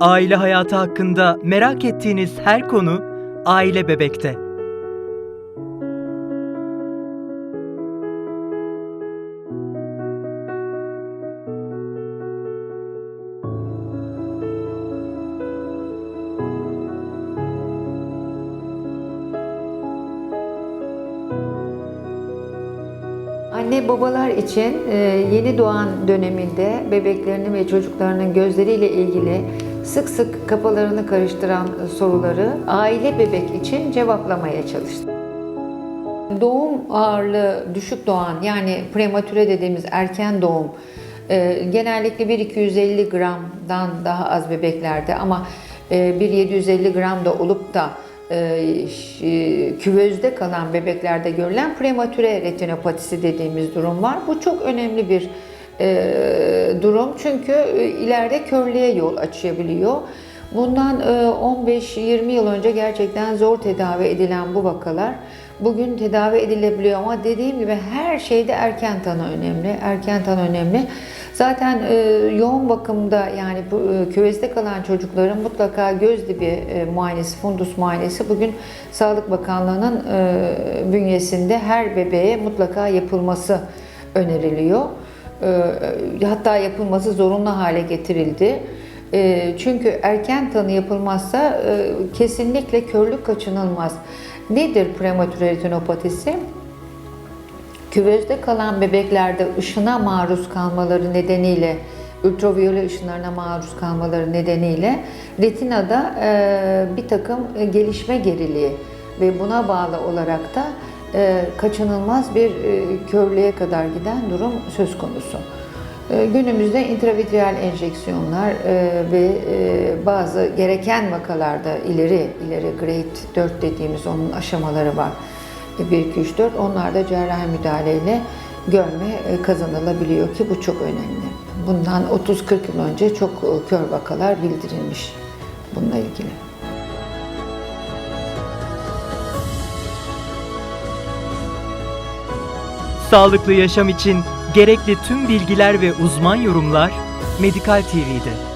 Aile hayatı hakkında merak ettiğiniz her konu Aile Bebek'te. Anne babalar için e, yeni doğan döneminde bebeklerinin ve çocuklarının gözleriyle ilgili sık sık kafalarını karıştıran soruları aile bebek için cevaplamaya çalıştım. Doğum ağırlığı düşük doğan yani prematüre dediğimiz erken doğum e, genellikle 1-250 gramdan daha az bebeklerde ama e, 1-750 gram da olup da e, küvezde kalan bebeklerde görülen prematüre retinopatisi dediğimiz durum var. Bu çok önemli bir e, durum çünkü e, ileride körlüğe yol açabiliyor. Bundan e, 15-20 yıl önce gerçekten zor tedavi edilen bu vakalar bugün tedavi edilebiliyor ama dediğim gibi her şeyde erken tanı önemli. Erken tanı önemli. Zaten e, yoğun bakımda yani bu e, küvezde kalan çocukların mutlaka göz dibi e, muayenesi, fundus muayenesi bugün Sağlık Bakanlığı'nın e, bünyesinde her bebeğe mutlaka yapılması öneriliyor. E, hatta yapılması zorunlu hale getirildi. E, çünkü erken tanı yapılmazsa e, kesinlikle körlük kaçınılmaz. Nedir prematüre retinopatisi? Küvezde kalan bebeklerde ışına maruz kalmaları nedeniyle, ultraviyole ışınlarına maruz kalmaları nedeniyle retinada e, bir takım e, gelişme geriliği ve buna bağlı olarak da e, kaçınılmaz bir e, körlüğe kadar giden durum söz konusu. E, Günümüzde intravitreal enjeksiyonlar e, ve e, bazı gereken vakalarda ileri ileri grade 4 dediğimiz onun aşamaları var. 1 2 3 4 onlarda cerrahi müdahaleyle görme e, kazanılabiliyor ki bu çok önemli. Bundan 30-40 yıl önce çok e, kör vakalar bildirilmiş bununla ilgili. Sağlıklı yaşam için gerekli tüm bilgiler ve uzman yorumlar Medikal TV'de.